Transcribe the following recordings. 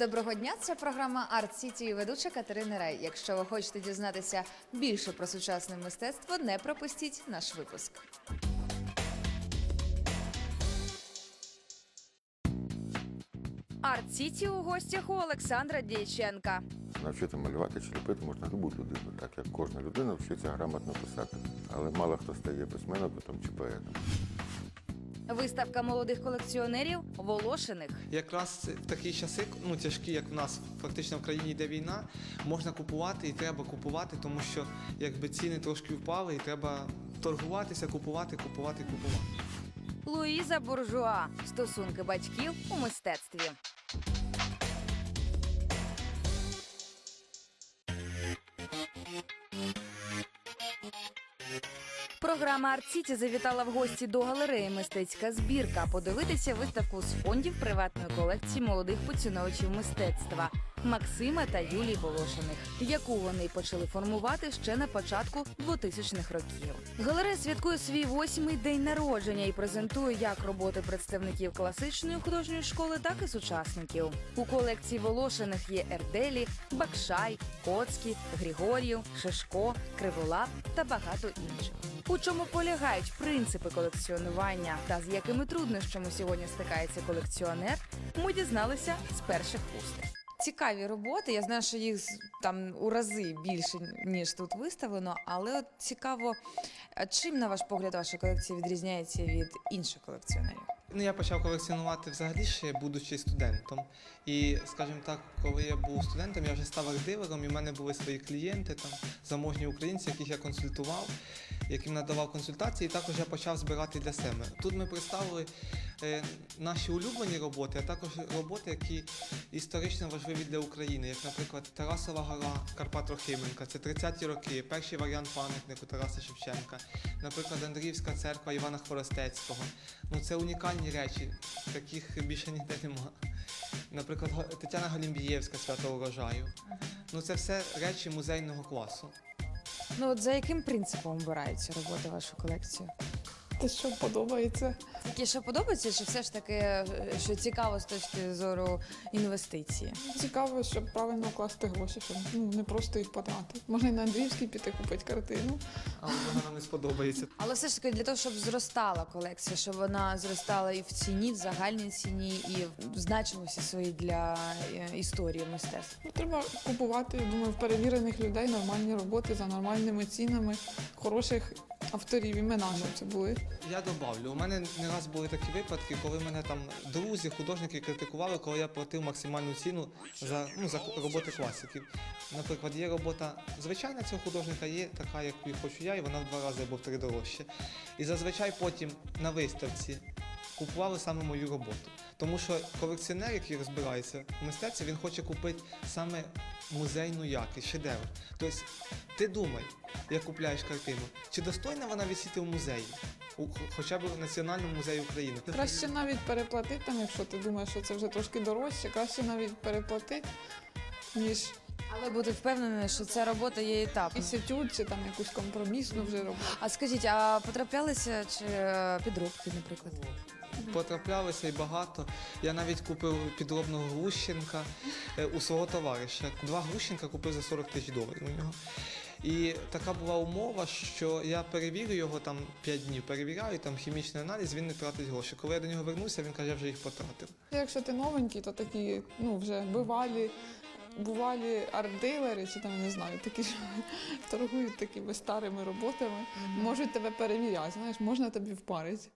Доброго дня, це програма Арт Сіті і ведуча Катерина Рай. Якщо ви хочете дізнатися більше про сучасне мистецтво, не пропустіть наш випуск. Арт Сіті у гостях у Олександра Дійченка. Навчити малювати чи ліпити можна любу людину, так як кожна людина вчиться грамотно писати. Але мало хто стає письменником чи поетом. Виставка молодих колекціонерів Волошиних. Якраз в такі часи, ну тяжкі, як в нас фактично в країні йде війна, можна купувати і треба купувати, тому що якби ціни трошки впали, і треба торгуватися, купувати, купувати, купувати. Луїза Буржуа. Стосунки батьків у мистецтві. Програма Арт Сіті завітала в гості до галереї Мистецька збірка подивитися виставку з фондів приватної колекції молодих поціновувачів мистецтва Максима та Юлії Волошиних, яку вони почали формувати ще на початку 2000-х років. Галерея святкує свій восьмий день народження і презентує як роботи представників класичної художньої школи, так і сучасників. У колекції Волошиних є Ерделі, Бакшай, Коцкі, Григорів, Шишко, Криволап та багато інших. У чому полягають принципи колекціонування та з якими труднощами сьогодні стикається колекціонер, ми дізналися з перших уст. Цікаві роботи. Я знаю, що їх там у рази більше ніж тут виставлено, але от цікаво, чим на ваш погляд ваша колекція відрізняється від інших колекціонерів? Ну, я почав колекціонувати взагалі ще будучи студентом. І, скажімо так, коли я був студентом, я вже став арт-дилером, і в мене були свої клієнти, там заможні українці, яких я консультував, яким надавав консультації. І також я почав збирати для себе. Тут ми представили е, наші улюблені роботи, а також роботи, які історично важливі для України, як, наприклад, Тарасова гора Карпа Трохименка, це 30-ті роки, перший варіант пам'ятнику Тараса Шевченка, наприклад, Андріївська церква Івана Хворостецького. Ну це унікальні речі, таких більше ніде нема. Наприклад, Тетяна Голімбієвська свято урожаю. Ну це все речі музейного класу. Ну от за яким принципом обираються роботи вашу колекцію? Те, що подобається. Такі, що подобається, чи все ж таки, е, що цікаво з точки зору інвестиції? Цікаво, щоб правильно вкласти гроші, щоб ну, не просто їх потратити. Можна і на Андріївській піти купити картину. Але вона нам не сподобається. Але все ж таки для того, щоб зростала колекція, щоб вона зростала і в ціні, в загальній ціні, і в значимості своїй для е, історії мистецтва. Ну, треба купувати, я думаю, в перевірених людей нормальні роботи за нормальними цінами, хороших авторів, імена, щоб це були. Я добавлю, у мене не раз були такі випадки, коли мене там друзі, художники критикували, коли я платив максимальну ціну за, ну, за роботи класиків. Наприклад, є робота звичайна цього художника, є така, яку хочу я, і вона в два рази або в три дорожче. І зазвичай потім на виставці купували саме мою роботу. Тому що колекціонер, який розбирається в мистецтві, він хоче купити саме музейну якість, шедевр. Тобто ти думай, як купляєш картину, чи достойна вона висіти в музеї? У, хоча б в Національному музеї України. Краще навіть переплатити, там, якщо ти думаєш, що це вже трошки дорожче, краще навіть переплатити, ніж Але бути впевненою, що ця робота є етапна. інститут чи там якусь компромісну вже робити. А скажіть, а потраплялися чи е, підробки, наприклад? Потраплялося і багато. Я навіть купив підробного Глущенка е, у свого товариша. Два Глущенка купив за 40 тисяч доларів у нього. І така була умова, що я перевірю його там 5 днів, перевіряю там хімічний аналіз, він не тратить гроші. Коли я до нього вернувся, він каже, я вже їх потратив. Якщо ти новенький, то такі, ну, вже бивалі, бувалі арт-дилери, чи там, не знаю, такі, що торгують такими старими роботами, можуть тебе перевіряти, знаєш, можна тобі впарити.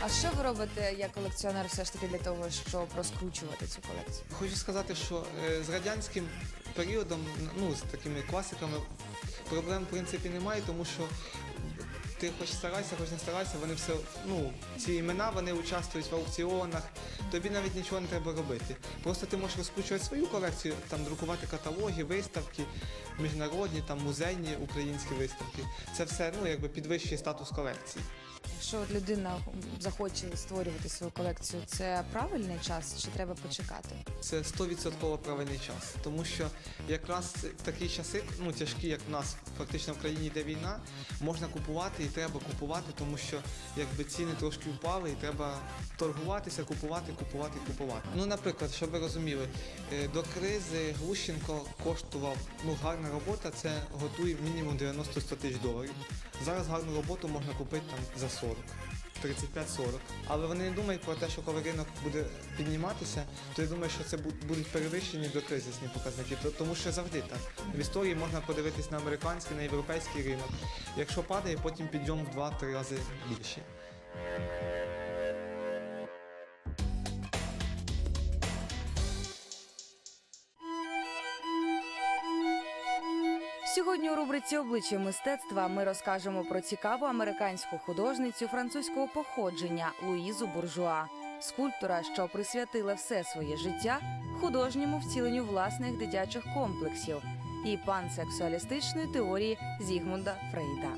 А що ви робите як колекціонер все ж таки для того, щоб розкручувати цю колекцію? Хочу сказати, що е, з радянським періодом, ну з такими класиками, проблем в принципі немає, тому що ти хоч старайся, хоч не старайся, вони все, ну, ці імена вони участвують в аукціонах, тобі навіть нічого не треба робити. Просто ти можеш розкручувати свою колекцію, там друкувати каталоги, виставки, міжнародні, там музейні українські виставки. Це все ну, якби підвищує статус колекції. Якщо людина захоче створювати свою колекцію, це правильний час чи треба почекати? Це 100% правильний час, тому що якраз такі часи, ну тяжкі, як в нас фактично в країні йде війна, можна купувати і треба купувати, тому що якби ціни трошки впали, і треба торгуватися, купувати, купувати, купувати. Ну, наприклад, щоб ви розуміли, е, до кризи Глущенко коштував ну гарна робота, це готує мінімум 90-100 тисяч доларів. Зараз гарну роботу можна купити там за 40. 35-40. Але вони не думають про те, що коли ринок буде підніматися, то я думаю, що це будуть перевищені до кризисні показники. Тому що завжди так. В історії можна подивитись на американський, на європейський ринок. Якщо падає, потім підйом в 2-3 рази більший. Сьогодні у рубриці обличчя мистецтва ми розкажемо про цікаву американську художницю французького походження Луїзу Буржуа, скульптора, що присвятила все своє життя художньому втіленню власних дитячих комплексів і пансексуалістичної теорії Зігмунда Фрейда.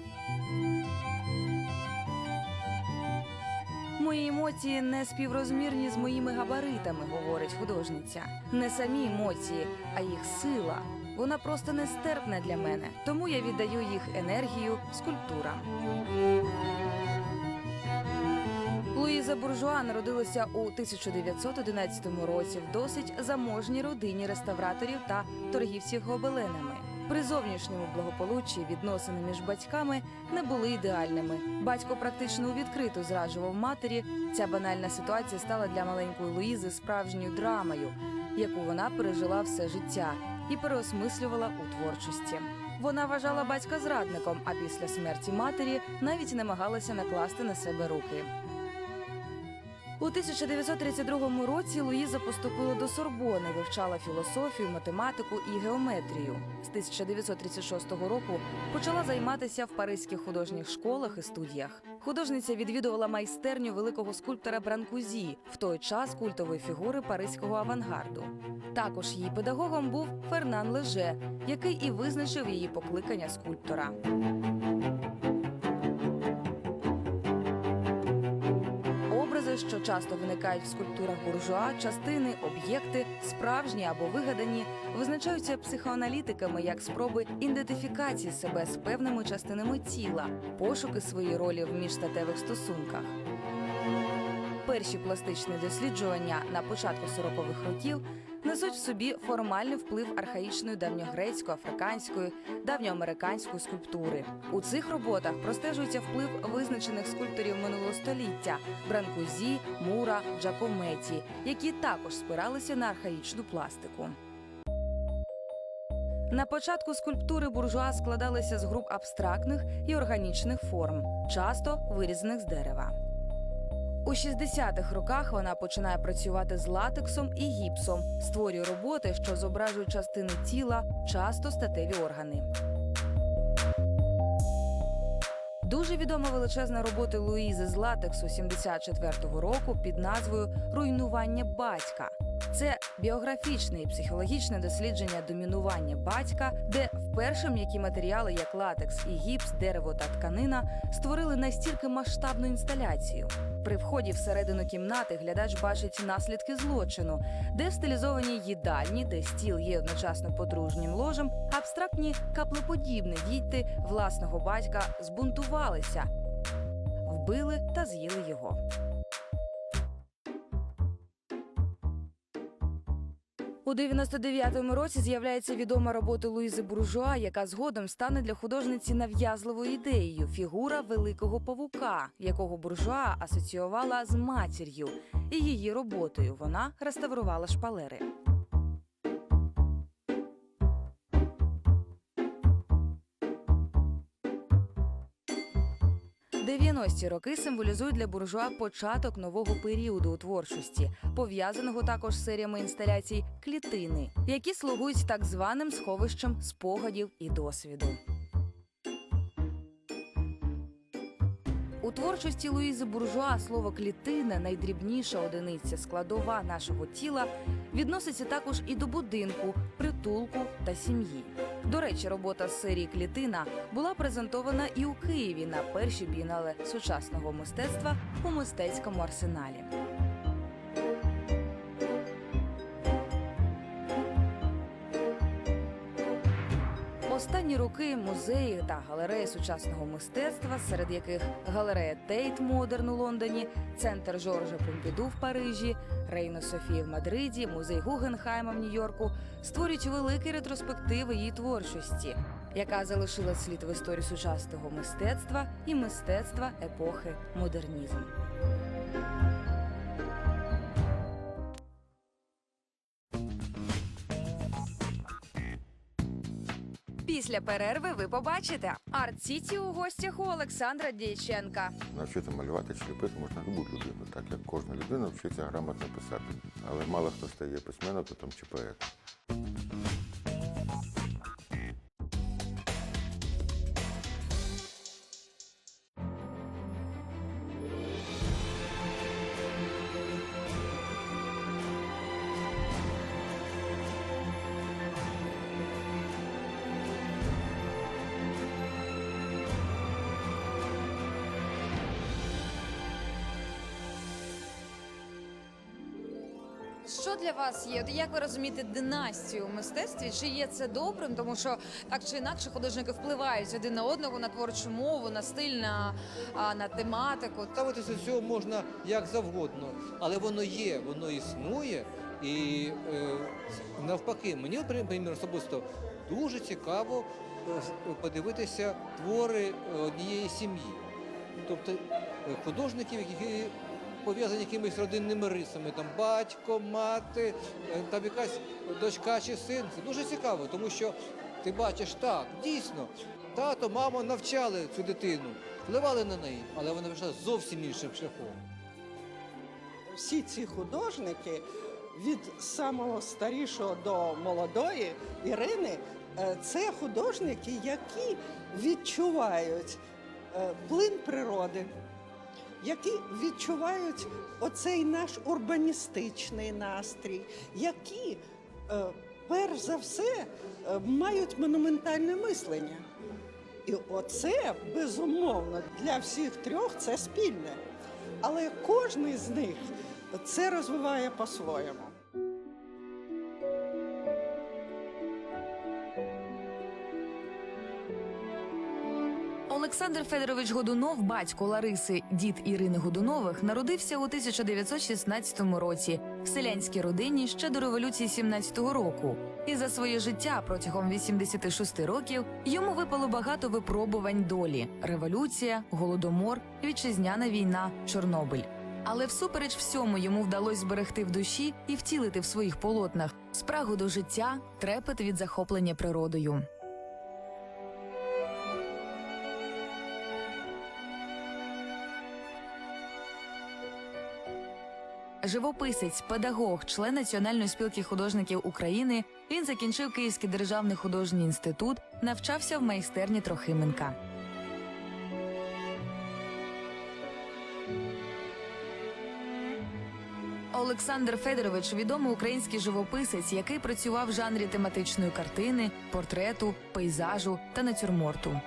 Мої емоції не співрозмірні з моїми габаритами, говорить художниця. Не самі емоції, а їх сила. Вона просто нестерпна для мене, тому я віддаю їх енергію скульптурам. Луїза Буржуа народилася у 1911 році в досить заможній родині реставраторів та торгівців гобеленами. При зовнішньому благополуччі відносини між батьками не були ідеальними. Батько практично у відкриту зраджував матері. Ця банальна ситуація стала для маленької Луїзи справжньою драмою, яку вона пережила все життя і переосмислювала у творчості. Вона вважала батька зрадником, а після смерті матері навіть намагалася накласти на себе руки. У 1932 році Луїза поступила до Сорбони, вивчала філософію, математику і геометрію. З 1936 року почала займатися в паризьких художніх школах і студіях. Художниця відвідувала майстерню великого скульптора Бранкузі, в той час культової фігури паризького авангарду. Також її педагогом був Фернан Леже, який і визначив її покликання скульптора. Що часто виникають в скульптурах буржуа, частини, об'єкти, справжні або вигадані, визначаються психоаналітиками як спроби ідентифікації себе з певними частинами тіла, пошуки своєї ролі в міжстатевих стосунках. Перші пластичні досліджування на початку 40-х років несуть в собі формальний вплив архаїчної давньогрецької, африканської, давньоамериканської скульптури. У цих роботах простежується вплив визначених скульпторів минулого століття Бранкузі, Мура, Джакометі, які також спиралися на архаїчну пластику. На початку скульптури буржуа складалися з груп абстрактних і органічних форм, часто вирізаних з дерева. У 60-х роках вона починає працювати з латексом і гіпсом, створює роботи, що зображують частини тіла, часто статеві органи. Дуже відома величезна робота Луїзи з латексу 74-го року під назвою Руйнування батька. Це біографічне і психологічне дослідження домінування батька, де вперше м'які матеріали, як латекс і гіпс, дерево та тканина, створили настільки масштабну інсталяцію. При вході всередину кімнати глядач бачить наслідки злочину, де в стилізованій їдальні, де стіл є одночасно подружнім ложем, абстрактні каплеподібні діти власного батька збунтувалися, вбили та з'їли його. У 99-му році з'являється відома робота Луїзи Буржуа, яка згодом стане для художниці нав'язливою ідеєю фігура великого павука, якого буржуа асоціювала з матір'ю, і її роботою вона реставрувала шпалери. Дев'яності роки символізують для буржуа початок нового періоду у творчості, пов'язаного також з серіями інсталяцій клітини, які слугують так званим сховищем спогадів і досвіду. У творчості Луїзи Буржуа слово клітина, найдрібніша одиниця складова нашого тіла, відноситься також і до будинку, притулку та сім'ї. До речі, робота з серії Клітина була презентована і у Києві на першій бінале сучасного мистецтва у мистецькому арсеналі. Останні роки музеї та галереї сучасного мистецтва, серед яких галерея Тейт Модерн у Лондоні, центр Жоржа Помпіду в Парижі, Рейно Софія в Мадриді, музей Гугенхайма в Нью-Йорку, створюють великі ретроспективи її творчості, яка залишила слід в історії сучасного мистецтва і мистецтва епохи модернізму. Після перерви ви побачите Арт Сіті у гостях у Олександра Дійченка. Навчити малювати чи ліпити можна любу людину, так як кожна людина вчиться грамотно писати. Але мало хто стає письменником чи поетом. Що для вас є? Як ви розумієте династію у мистецтві? Чи є це добрим? Тому що так чи інакше художники впливають один на одного на творчу мову, на стиль, на, на тематику. Ставитися до цього можна як завгодно, але воно є, воно існує. І е, навпаки, мені, наприклад, особисто дуже цікаво е, подивитися твори однієї сім'ї. Тобто е, художників, які пов'язані якимись родинними рисами, там батько, мати, е, там якась дочка чи син. Це дуже цікаво, тому що ти бачиш так, дійсно, тато, мама навчали цю дитину, впливали на неї, але вона пішла зовсім іншим шляхом. всі ці художники від самого старішого до молодої Ірини, е, це художники, які відчувають е, плин природи, які відчувають оцей наш урбаністичний настрій, які е, перш за все е, мають монументальне мислення. І оце безумовно для всіх трьох це спільне. Але кожен з них це розвиває по-своєму. Олександр Федорович Годунов, батько Лариси, дід Ірини Годунових, народився у 1916 році в селянській родині ще до революції 17-го року. І за своє життя протягом 86 років йому випало багато випробувань долі: революція, голодомор, вітчизняна війна, Чорнобиль. Але всупереч всьому йому вдалося зберегти в душі і втілити в своїх полотнах спрагу до життя, трепет від захоплення природою. Живописець, педагог, член Національної спілки художників України. Він закінчив Київський державний художній інститут, навчався в майстерні Трохименка. Олександр Федорович відомий український живописець, який працював в жанрі тематичної картини, портрету, пейзажу та натюрморту.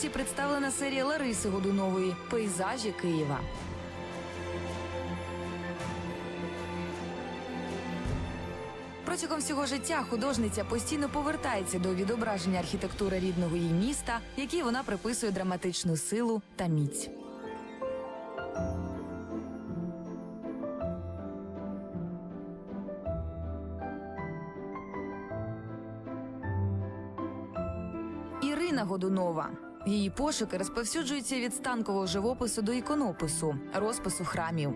Виставці представлена серія Лариси Годунової Пейзажі Києва. Протягом всього життя художниця постійно повертається до відображення архітектури рідного її міста, якій вона приписує драматичну силу та міць. Ірина Годунова. Її пошуки розповсюджуються від станкового живопису до іконопису, розпису храмів.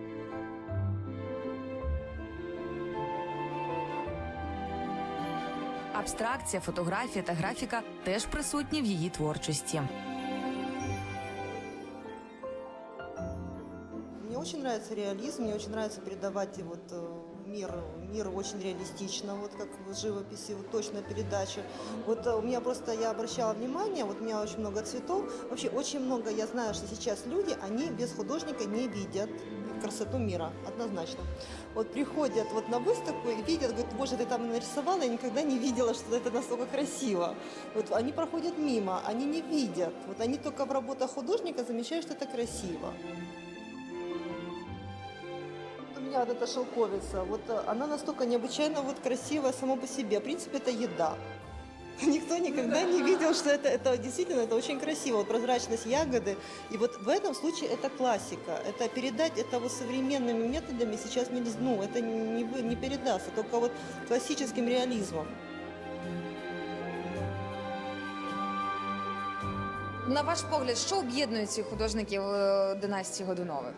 Абстракція, фотографія та графіка теж присутні в її творчості. Мне очень нравится реализм, мне очень нравится передавать вот э, мир, мир очень реалистично, вот как в живописи, вот точная передача. Вот э, у меня просто, я обращала внимание, вот у меня очень много цветов, вообще очень много, я знаю, что сейчас люди, они без художника не видят красоту мира, однозначно. Вот приходят вот на выставку и видят, говорят, боже, ты там нарисовала, я никогда не видела, что это настолько красиво. Вот они проходят мимо, они не видят. Вот они только в работах художника замечают, что это красиво. Вот У меня вот эта шелковица, вот э, она настолько необычайно вот красивая сама по себе. В принципе, это еда. Никто никогда не видел, что это, это действительно это очень красиво, вот прозрачность ягоды. И вот в этом случае это классика. Это передать это вот современными методами сейчас нельзя, ну, это не, вы- не передастся, только вот классическим реализмом. На ваш погляд, що об'єднує цих художників е, династії Годунових?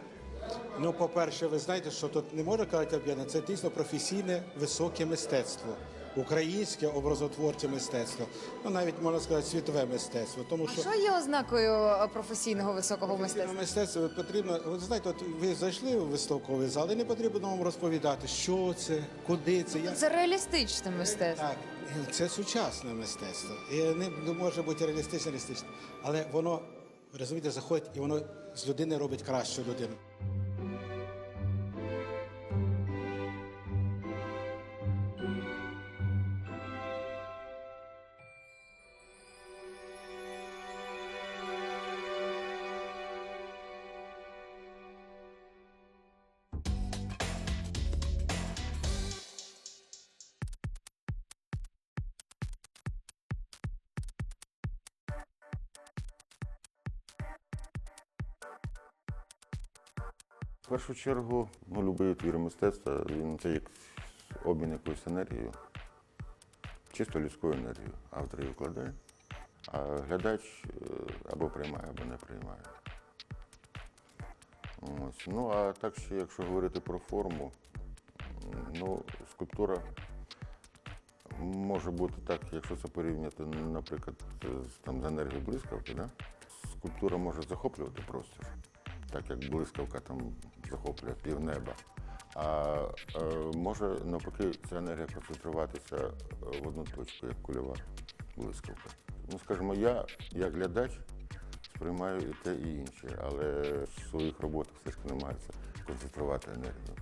Ну, по-перше, ви знаєте, що тут не можна казати об'єднання, це дійсно професійне високе мистецтво, українське образотворче мистецтво, ну навіть можна сказати світове мистецтво. Тому що Що є ознакою е, професійного високого мистецтва? мистецтво потрібно. Ви знаєте, от ви зайшли в виставковий зал, і не потрібно вам розповідати, що це, куди це, як Це реалістичне мистецтво. так. Це сучасне мистецтво. І не не може бути реалістичне, реалістичне. Але воно, розумієте, заходить і воно з людини робить кращу людину. Першу чергу, ну, будь-який твір мистецтва, він це як обмін якоюсь енергією, чисто людською енергією. Автор її вкладає, а глядач е, або приймає, або не приймає. Ось. Ну, а так ще, якщо говорити про форму, ну, скульптура може бути так, якщо це порівняти, наприклад, з, там, з енергією блискавки, да? скульптура може захоплювати простір так як блискавка там захоплює півнеба. А е, може навпаки ця енергія концентруватися е, в одну точку, як кульова блискавка. Ну, скажімо, я, як глядач, сприймаю і те, і інше, але в своїх роботах все ж намагаюся концентрувати енергію.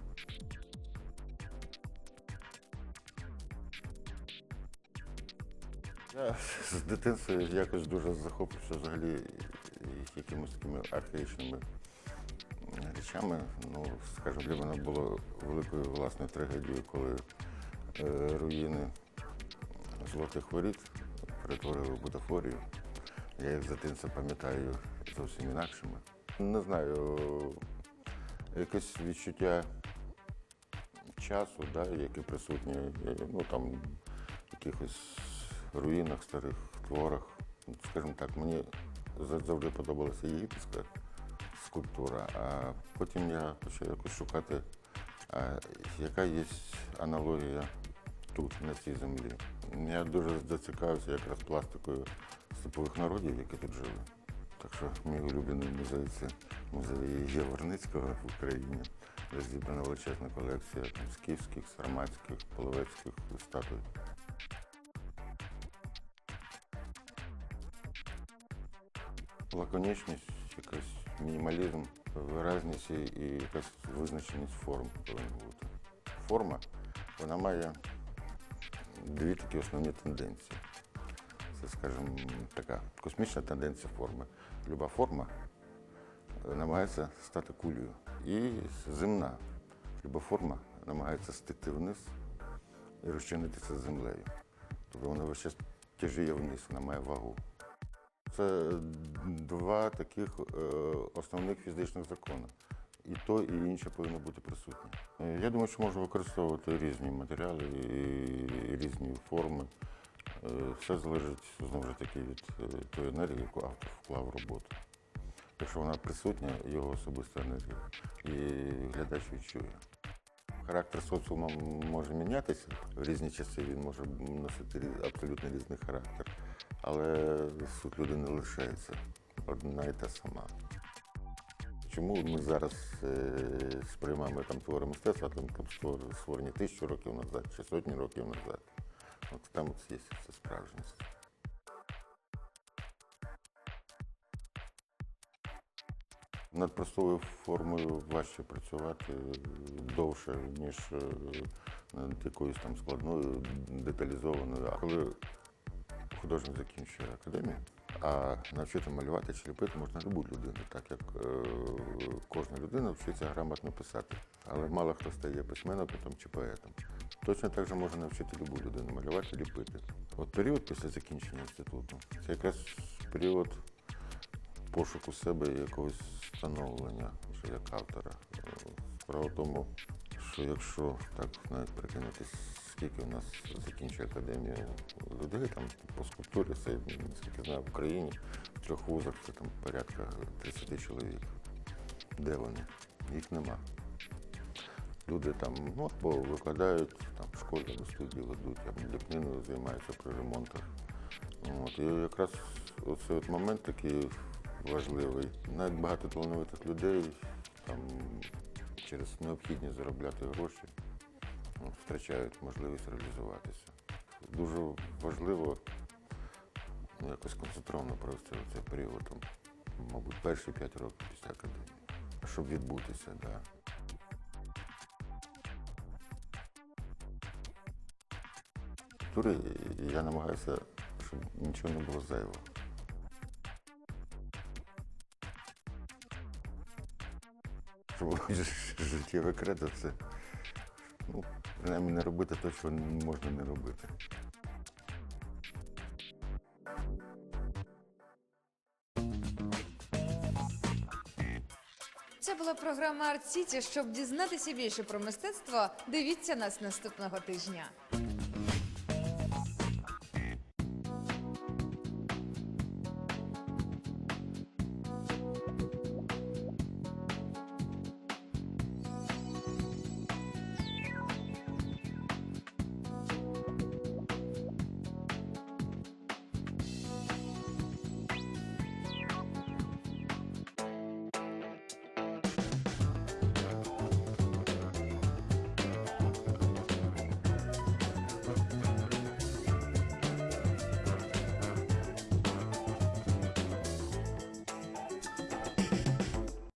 Я з дитинства якось дуже захоплювався взагалі якимись такими архаїчними речами. Ну, скажімо, для мене було великою власною трагедією, коли е, руїни золотих воріт перетворили в бутафорію. Я їх з дитинства пам'ятаю зовсім інакшими. Не знаю, якесь відчуття часу, да, яке присутнє е, ну, там, в якихось руїнах, старих творах. Скажімо так, мені завжди подобалася єгипетська скульптура, а потім я почав якось шукати, яка є аналогія тут, на цій землі. Я дуже зацікавився якраз пластикою степових народів, які тут жили. Так що мій улюблений музей це музей Єворницького в Україні, де зібрана величезна колекція там, скіфських, сарматських, половецьких статуй. Лаконічність, якийсь мінімалізм, виразність і- і якась визначеність форм повинна. Форма вона має дві такі основні тенденції. Це, скажімо, така космічна тенденція форми. Люба форма е, намагається стати кулею. І земна. Люба форма намагається стити вниз і розчинитися з землею. Тобто вона весь час тяжіє вниз, вона має вагу. Це два таких е, основних фізичних закони. І то, і інше повинно бути присутнє. Е, Я думаю, що можна використовувати різні матеріали і різні форми. Е, Все залежить знову ж таки від тої енергії, яку автор вклав в роботу. Якщо вона присутня, його особиста енергія, і глядач відчує. Характер соціуму може мінятися в різні часи, він може носити абсолютно різний характер. Але суть людини лишається одна і та сама. Чому ми зараз е, сприймаємо там твори мистецтва, там, там створені тисячу років назад чи сотні років назад. От там от є це справжність. Над простою формою важче працювати довше, ніж е, над якоюсь там складною, деталізованою. А коли художник закінчує академію, а навчити малювати чи ліпити можна любу людину, так як е, кожна людина вчиться грамотно писати. Але мало хто стає письменником чи поетом. Точно так же можна навчити любу людину малювати, ліпити. От період після закінчення інституту це якраз період пошуку себе і якогось становлення вже як автора. Е, Справа в тому, що якщо так навіть прикинутись, скільки у нас закінчує академію людей там по скульптурі, це наскільки знаю в Україні в трьох вузах це там порядка 30 чоловік. Де вони? Їх нема. Люди там ну, або викладають там, в школі або студії ведуть, або ліпниною займаються при ремонтах. От, і якраз оцей от момент такий важливий. Навіть багато талановитих людей там, через необхідність заробляти гроші втрачають можливість реалізуватися. Дуже важливо якось концентровано провести цей період, там, мабуть, перші п'ять років після академії, щоб відбутися. Да. Тури я намагаюся, щоб нічого не було зайвого. Щоб життєве кредо це, ну, принаймні не робити те, що можна не робити. Це була програма Арт Сіті. Щоб дізнатися більше про мистецтво, дивіться нас наступного тижня.